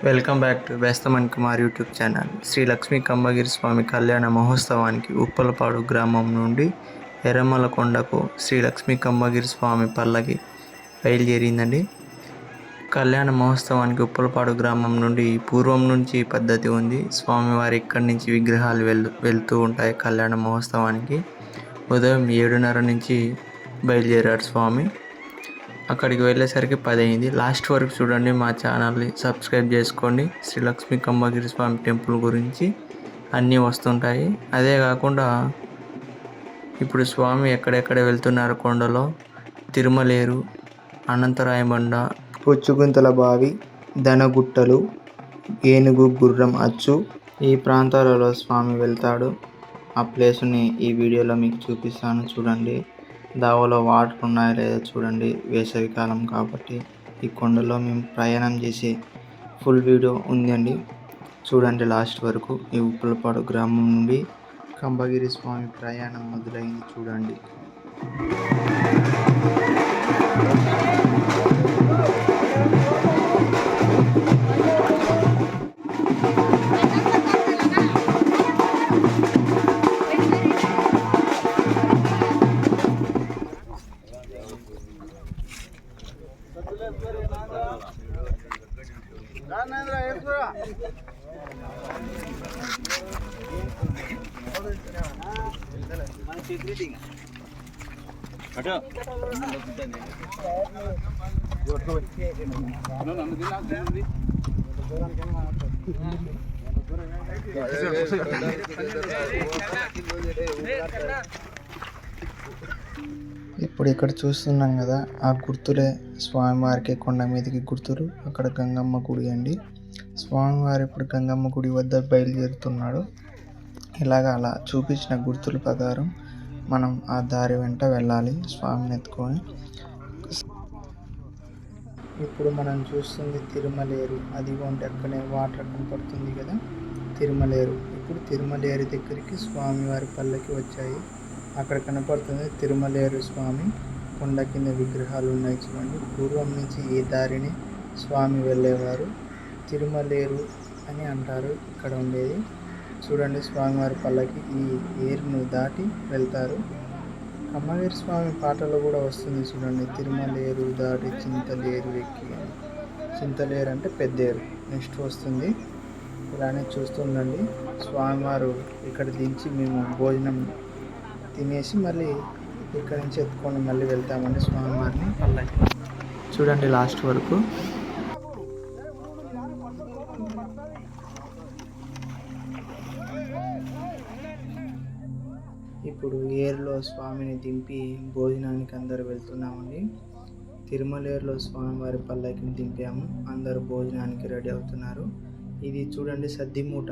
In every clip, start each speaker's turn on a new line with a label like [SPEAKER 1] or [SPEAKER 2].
[SPEAKER 1] Welcome back to బెస్తమన్ Kumar YouTube channel Shri Lakshmi Kambagiri స్వామి కళ్యాణ మహోత్సవానికి ఉప్పలపాడు గ్రామం నుండి ఎర్రమల కొండకు శ్రీ లక్ష్మీ కంబగిరి స్వామి పల్లకి బయలుదేరిందండి కళ్యాణ మహోత్సవానికి ఉప్పలపాడు గ్రామం నుండి పూర్వం నుంచి పద్ధతి ఉంది స్వామివారి ఇక్కడి నుంచి విగ్రహాలు వెళ్ వెళ్తూ ఉంటాయి కళ్యాణ మహోత్సవానికి ఉదయం ఏడున్నర నుంచి బయలుదేరారు స్వామి అక్కడికి వెళ్ళేసరికి పది అయింది లాస్ట్ వరకు చూడండి మా ఛానల్ని సబ్స్క్రైబ్ చేసుకోండి. శ్రీలక్ష్మి కంబగిరి స్వామి టెంపుల్ గురించి అన్నీ వస్తుంటాయి. అదే కాకుండా ఇప్పుడు స్వామి ఎక్కడెక్కడ వెళ్తున్నారు కొండలో? తిరుమలేరు అనంతరాయబండ పుచ్చుగుంతల బావి దనగుట్టలు ఏనుగు గుర్రం అచ్చు ఈ ప్రాంతాలలో స్వామి వెళ్తాడు. ఆ ప్లేస్ని ఈ వీడియోలో మీకు చూపిస్తాను. చూడండి. దావలో వాటర్ ఉన్నాయో లేదో చూడండి. వేసవికాలం కాబట్టి ఈ కొండలో మేము ప్రయాణం చేసే ఫుల్ వీడియో ఉందండి. చూడండి లాస్ట్ వరకు ఈ ఉప్పులపాడు గ్రామం నుండి కంబగిరి స్వామి ప్రయాణం మొదలైంది చూడండి. ఇప్పుడు ఇక్కడ చూస్తున్నాం కదా ఆ గుర్తులే స్వామివారికి కొండ మీదకి గుర్తులు. అక్కడ గంగమ్మ గుడి అండి. స్వామివారు ఇప్పుడు గంగమ్మ గుడి వద్ద బయలుదేరుతున్నాడు. ఇలాగ అలా చూపించిన గుర్తుల ప్రకారం మనం ఆ దారి వెంట వెళ్ళాలి. స్వామిని ఎత్తుకొని ఇప్పుడు మనం చూస్తుంది తిరుమలేరు. అదిగోండి అక్కడే వాటర్ కనపడుతుంది కదా. తిరుమలేరు. ఇప్పుడు తిరుమలేరు దగ్గరికి స్వామివారి పల్లకి వచ్చాయి. అక్కడ కనపడుతుంది తిరుమలేరు స్వామి కొండ కింద విగ్రహాలు ఉన్నాయి చూడండి. పూర్వం నుంచి ఈ దారిని స్వామి వెళ్ళేవారు. తిరుమలేరు అని అంటారు. ఇక్కడ ఉండేది. చూడండి స్వామివారి పల్లకి ఈ ఏరును దాటి వెళ్తారు. కమ్మగిరి స్వామి పాటలో కూడా వస్తుంది చూడండి. తిరుమలేరు దాటి చింతలేరు ఎక్కి అని చింతలేరు అంటే పెద్దేరు. నెక్స్ట్ వస్తుంది. ఇలానే చూస్తుండండి. స్వామివారు ఇక్కడ దించి మేము భోజనం తినేసి మళ్ళీ ఇక్కడ నుంచి ఎత్తుకొని మళ్ళీ వెళ్తామండి స్వామివారిని. పల్లకి. చూడండి లాస్ట్ వరకు. తిరుమలేరులో స్వామిని దింపి భోజనానికి అందరు వెళ్తున్నామండి. తిరుమలేరులో స్వామివారి పల్లకిని దింపాము. అందరూ భోజనానికి రెడీ అవుతున్నారు. ఇది చూడండి సద్దిమూట.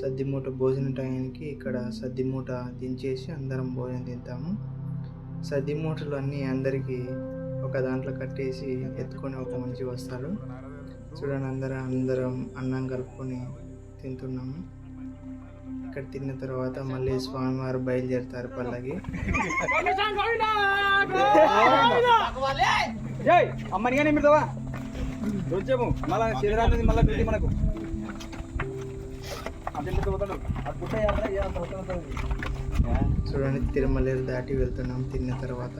[SPEAKER 1] సద్దిమూట భోజన టయానికి ఇక్కడ సద్దిమూట దించేసి అందరం భోజనం తింటాము. సద్దిమూటలు అన్నీ అందరికీ ఒక దాంట్లో కట్టేసి ఎత్తుకొని ఒక మంచి వస్తారు చూడండి అందరం అందరం అన్నం కలుపుకొని తింటున్నాము. ఇక్కడ తిన్న తర్వాత మళ్ళీ స్వామివారు బయలుదేరుతారు పల్లకి.
[SPEAKER 2] మళ్ళా మనకు.
[SPEAKER 1] చూడండి తిరుమలేరు దాటి వెళ్తున్నాం తిన్న తర్వాత.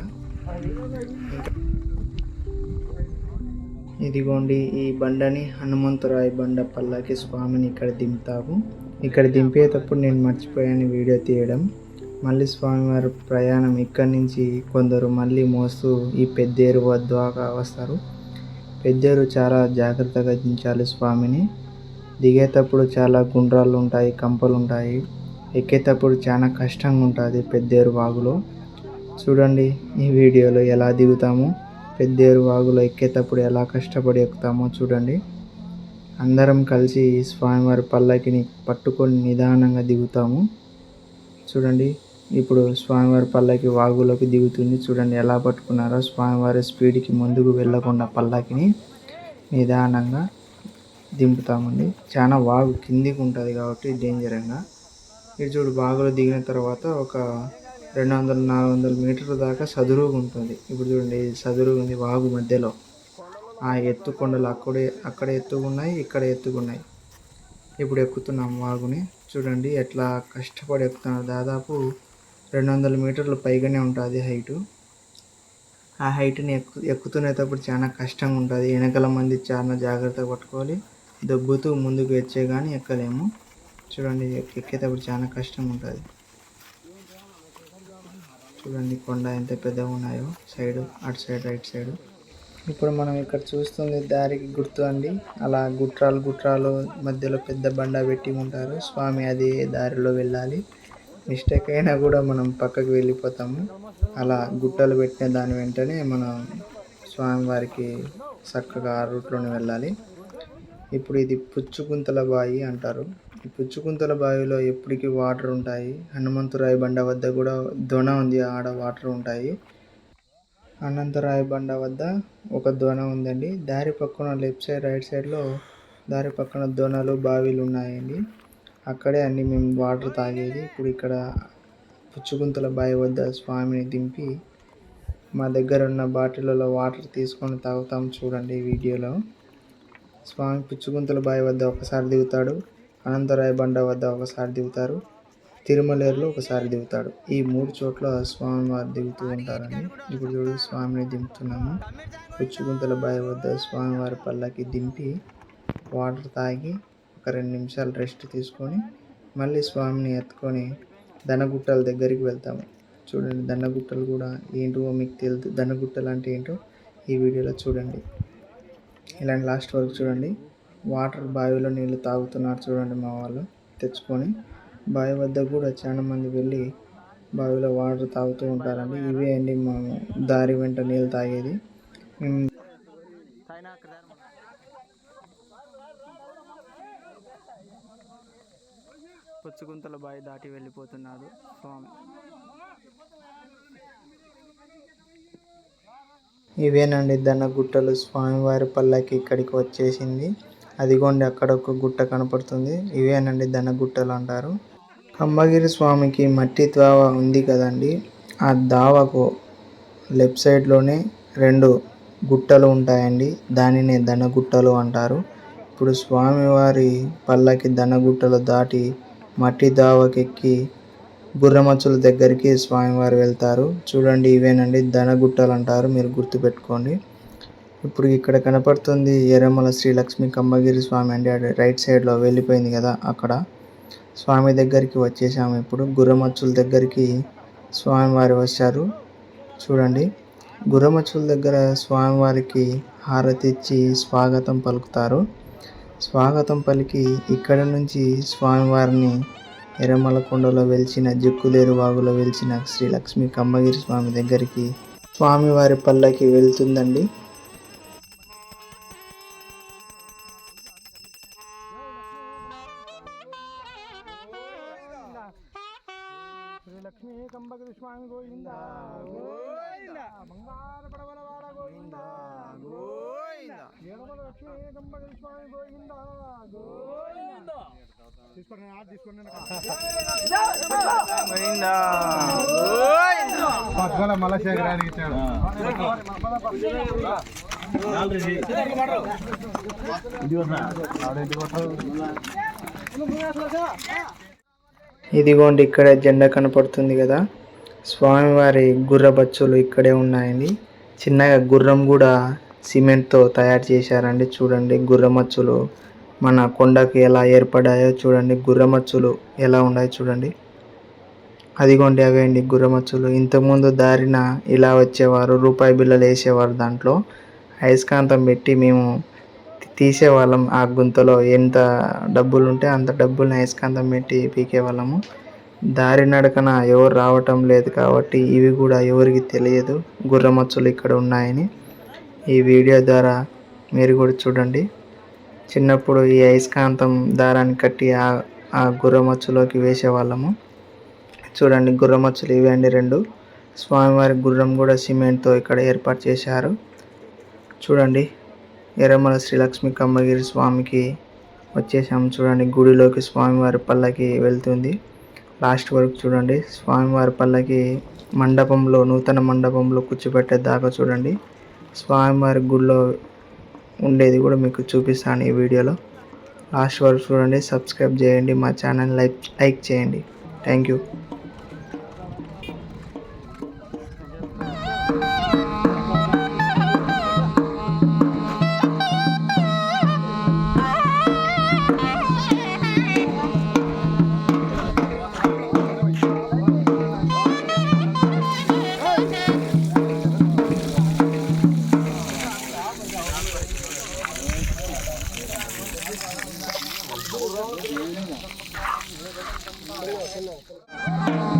[SPEAKER 1] ఇదిగోండి ఈ బండని హనుమంతరాయ్ బండ పల్లకి స్వామిని ఇక్కడ దింపుతాము. ఇక్కడ దింపేటప్పుడు నేను మర్చిపోయాను వీడియో తీయడం. మళ్ళీ స్వామివారి ప్రయాణం ఇక్కడి నుంచి కొందరు మళ్ళీ మోస్తూ ఈ పెద్దేరు వద్దాకా వస్తారు. పెద్దేరు చాలా జాగ్రత్తగా దించాలి స్వామిని. దిగేటప్పుడు చాలా గుండ్రాలు ఉంటాయి కంపలు ఉంటాయి. ఎక్కేటప్పుడు చాలా కష్టంగా ఉంటుంది పెద్దేరు వాగులో. చూడండి ఈ వీడియోలో ఎలా దిగుతామో పెద్దేరు వాగులో ఎక్కేటప్పుడు ఎలా కష్టపడి ఎక్కుతామో చూడండి. అందరం కలిసి స్వామివారి పల్లకిని పట్టుకొని నిదానంగా దిగుతాము. చూడండి ఇప్పుడు స్వామివారి పల్లకి వాగులోకి దిగుతుంది. చూడండి ఎలా పట్టుకున్నారో. స్వామివారి స్పీడ్కి ముందుకు వెళ్ళకుండా పల్లకిని నిదానంగా దింపుతామండి. చాలా వాగు కిందికి ఉంటుంది కాబట్టి డేంజరంగా. ఇది చూడు బాగులో దిగిన తర్వాత ఒక రెండు వందల నాలుగు వందల మీటర్ల దాకా సదురుగా ఉంటుంది. ఇప్పుడు చూడండి సదురుగా ఉంది వాగు మధ్యలో. ఆ ఎత్తు కొండలు అక్కడే అక్కడ ఎత్తుగున్నాయి ఇక్కడ ఎత్తుగున్నాయి. ఇప్పుడు ఎక్కుతున్నాం వాగుని. చూడండి ఎట్లా కష్టపడి ఎక్కుతున్నారు. దాదాపు రెండు వందల మీటర్లు పైగానే ఉంటుంది హైటు. ఆ హైట్ని ఎక్కు ఎక్కుతునేటప్పుడు చాలా కష్టంగా ఉంటుంది. వెనకాల మంది చాలా జాగ్రత్తగా పట్టుకోవాలి. దొబ్బుతూ ముందుకు వచ్చే కానీ ఎక్కలేము. చూడండి ఎక్కేటప్పుడు చాలా కష్టంగా ఉంటుంది. చూడండి కొండ ఎంత పెద్దగా ఉన్నాయో. సైడ్ అటు సైడ్ రైట్ సైడ్. ఇప్పుడు మనం ఇక్కడ చూస్తుంది దారికి గుర్తు అండి. అలా గుట్రాలు గుట్రాలు మధ్యలో పెద్ద బండ పెట్టి ఉంటారు. స్వామి అదే దారిలో వెళ్ళాలి? మిస్టేక్ అయినా కూడా మనం పక్కకు వెళ్ళిపోతాము. అలా గుట్టలు పెట్టిన దాని వెంటనే మనం స్వామివారికి చక్కగా ఆ రూట్లోనే వెళ్ళాలి. ఇప్పుడు ఇది పుచ్చుకుంతల బావి అంటారు. ఈ పుచ్చుకుంతల బావిలో ఎప్పటికీ వాటర్ ఉంటాయి. హనుమంతురాయి బండ వద్ద కూడా దొన ఉంది. ఆడ వాటర్ ఉంటాయి. అనంతరాయ బండ వద్ద ఒక దోణ ఉందండి. దారి పక్కన లెఫ్ట్ సైడ్ రైట్ సైడ్లో దారి పక్కన దోణలు బావిలు ఉన్నాయండి. అక్కడే అన్ని మేము వాటర్ తాగేది. ఇప్పుడు ఇక్కడ పుచ్చుగుంతల బావి వద్ద స్వామిని దింపి మా దగ్గర ఉన్న బాటిళ్ళలో వాటర్ తీసుకొని తాగుతాం చూడండి వీడియోలో. స్వామి పుచ్చుగుంతల బావి వద్ద ఒకసారి దిగుతాడు. అనంతరాయ బండ వద్ద ఒకసారి దిగుతారు. తిరుమలేరులో ఒకసారి దిగుతాడు. ఈ మూడు చోట్ల స్వామి వారు దిగుతూ ఉంటారండి. ఇప్పుడు చూడు స్వామిని దింపుతున్నాము. పుచ్చుగుంతల బావి వద్ద స్వామివారి పల్లకి దింపి వాటర్ తాగి ఒక రెండు నిమిషాలు రెస్ట్ తీసుకొని మళ్ళీ స్వామిని ఎత్తుకొని దనగుట్టల దగ్గరికి వెళ్తాము. చూడండి దండగుట్టలు కూడా ఏంటో మీకు తెలుసు దండగుట్టలు అంటే ఏంటో ఈ వీడియోలో చూడండి. ఇలాంటి లాస్ట్ వరకు చూడండి. వాటర్ బావిలో నీళ్ళు తాగుతున్నారు చూడండి మా వాళ్ళు. తెచ్చుకొని బావి వద్ద కూడా చాలా మంది వెళ్ళి బావిలో వాటర్ తాగుతూ ఉంటారండి. ఇవే అండి మేము దారి వెంట నీళ్ళు తాగేది. మేము పుచ్చుకుంతల బావి దాటి వెళ్ళిపోతున్నాడు స్వామి. ఇవేనండి దన్నగుట్టలు స్వామివారి పల్లకి ఇక్కడికి వచ్చేసింది. అదిగోండి అక్కడ ఒక గుట్ట కనపడుతుంది. ఇవేనండి దన్నగుట్టలు అంటారు. అమ్మగిరి స్వామికి మట్టి ద్వావ ఉంది కదండి. ఆ దావకు లెఫ్ట్ సైడ్లోనే రెండు గుట్టలు ఉంటాయండి. దానినే దనగుట్టలు అంటారు. ఇప్పుడు స్వామివారి పల్లకి దనగుట్టలు దాటి మట్టి దావకెక్కి గుర్రమచ్చుల దగ్గరికి స్వామివారు వెళ్తారు. చూడండి ఇవేనండి దనగుట్టలు అంటారు. మీరు గుర్తుపెట్టుకోండి. ఇప్పుడు ఇక్కడ కనపడుతుంది ఎర్రమల శ్రీ లక్ష్మీ కమ్మగిరి స్వామి అండి. అటు రైట్ సైడ్లో వెళ్ళిపోయింది కదా అక్కడ. స్వామి దగ్గరికి వచ్చేసాము ఇప్పుడు. గుర్రమచ్చుల దగ్గరికి స్వామివారు వచ్చారు. చూడండి. గుర్రమచ్చుల దగ్గర స్వామివారికి హారతి ఇచ్చి స్వాగతం పలుకుతారు. స్వాగతం పలికి ఇక్కడ నుంచి స్వామివారిని ఎర్రమల కొండలో వెలిచిన జిక్కులేరు వాగులో వెలిచిన శ్రీ లక్ష్మీ కమ్మగిరి స్వామి దగ్గరికి స్వామివారి పల్లకి వెళ్తుందండి.
[SPEAKER 2] లక్ష్మీ కంబగిరి స్వామి గోవింద గోవింద బంగారు పడవలవాడ గోవింద గోవింద ఏడమల లక్ష్మీ కంబగిరి స్వామి గోవింద గోవింద తీసుకోండి ఆర్డర్ తీసుకోండి పక్కన మలశేఖరానికి ఇచ్చాడు
[SPEAKER 1] ఇదిగోండి ఇక్కడ జెండా కనపడుతుంది కదా. స్వామివారి గుర్రబచ్చులు ఇక్కడే ఉన్నాయండి. చిన్నగా గుర్రం కూడా సిమెంట్తో తయారు చేశారండి. చూడండి గుర్రమచ్చులు మన కొండకి ఎలా ఏర్పడాయో చూడండి. గుర్రమచ్చులు ఎలా ఉన్నాయో చూడండి. అదిగోండి అవే అండి గుర్రమచ్చులు. ఇంతకుముందు దారిన ఇలా వచ్చేవారు రూపాయి బిళ్ళలు వేసేవారు దాంట్లో. అయస్కాంతం పెట్టి మేము తీసేవాళ్ళం ఆ గుంతలో ఎంత డబ్బులు ఉంటే అంత డబ్బుల్ని అయస్కాంతం పెట్టి పీకేవాళ్ళము. దారి నడకన ఎవరు రావటం లేదు కాబట్టి ఇవి కూడా ఎవరికి తెలియదు. గుర్రమచ్చులు ఇక్కడ ఉన్నాయని. ఈ వీడియో ద్వారా మీరు కూడా చూడండి. చిన్నప్పుడు ఈ అయస్కాంతం దారాన్ని కట్టి ఆ ఆ గుర్రమచ్చులోకి వేసేవాళ్ళము. చూడండి గుర్రమచ్చులు ఇవి అండి రెండు. స్వామివారి గుర్రం కూడా సిమెంట్తో ఇక్కడ ఏర్పాటు చేశారు. చూడండి. ఎర్రమల శ్రీ లక్ష్మీ కమ్మగిరి స్వామికి వచ్చేసాము చూడండి గుడిలోకి స్వామివారి పల్లకి వెళ్తుంది. లాస్ట్ వరకు చూడండి స్వామివారి పల్లకి మండపంలో నూతన మండపంలో కూర్చోబెట్టే దాకా చూడండి. స్వామివారి గుడిలో ఉండేది కూడా మీకు చూపిస్తాను ఈ వీడియోలో. లాస్ట్ వరకు చూడండి సబ్స్క్రైబ్ చేయండి మా ఛానల్ లైక్ లైక్ చేయండి. Thank you. どうもありがとうございました。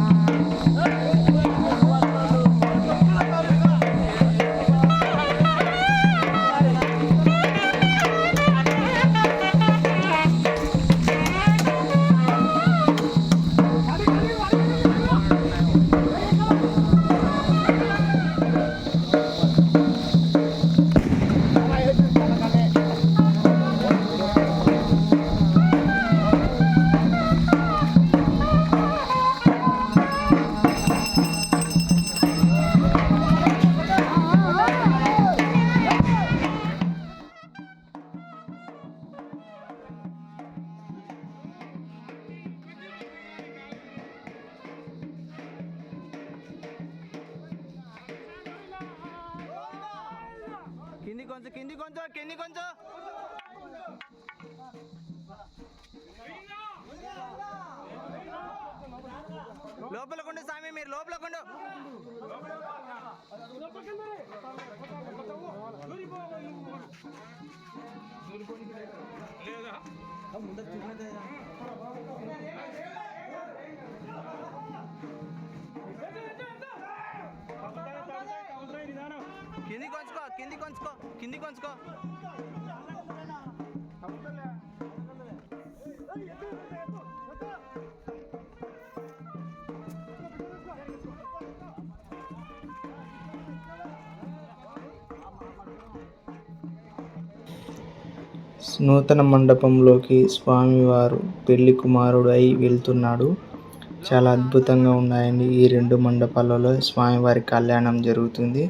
[SPEAKER 1] కొంచెం కింది కొంచెం కింది కొంచెం. లోపలకుండు స్వామి మీరు లోపలకుండు కింది కొంచుకో కింది కొంచుకో కింది కొంచుకో నూతన మండపంలోకి స్వామివారు పెళ్ళి కుమారుడు అయి వెళ్తున్నాడు. చాలా అద్భుతంగా ఉన్నాయండి ఈ రెండు మండపాలలో స్వామివారి కళ్యాణం జరుగుతుంది.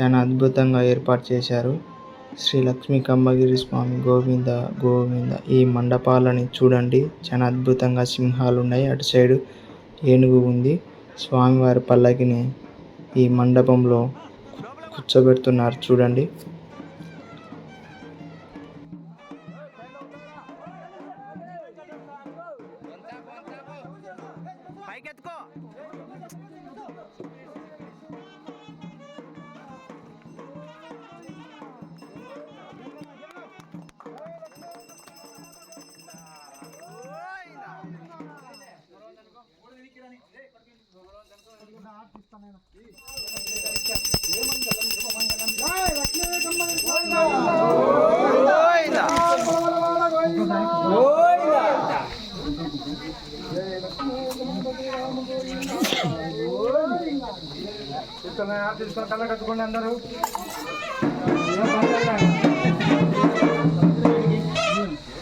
[SPEAKER 1] చాలా అద్భుతంగా ఏర్పాటు చేశారు. శ్రీ లక్ష్మీ కంబగిరి స్వామి గోవింద గోవింద ఈ మండపాలని చూడండి. చాలా అద్భుతంగా సింహాలు ఉన్నాయి. అటు సైడు ఏనుగు ఉంది. స్వామివారి పల్లకిని ఈ మండపంలో కూర్చోబెడుతున్నారు. చూడండి. పైకెత్తుకో.
[SPEAKER 2] తీసుకొని కళ్ళ కట్టుకోండి అందరూ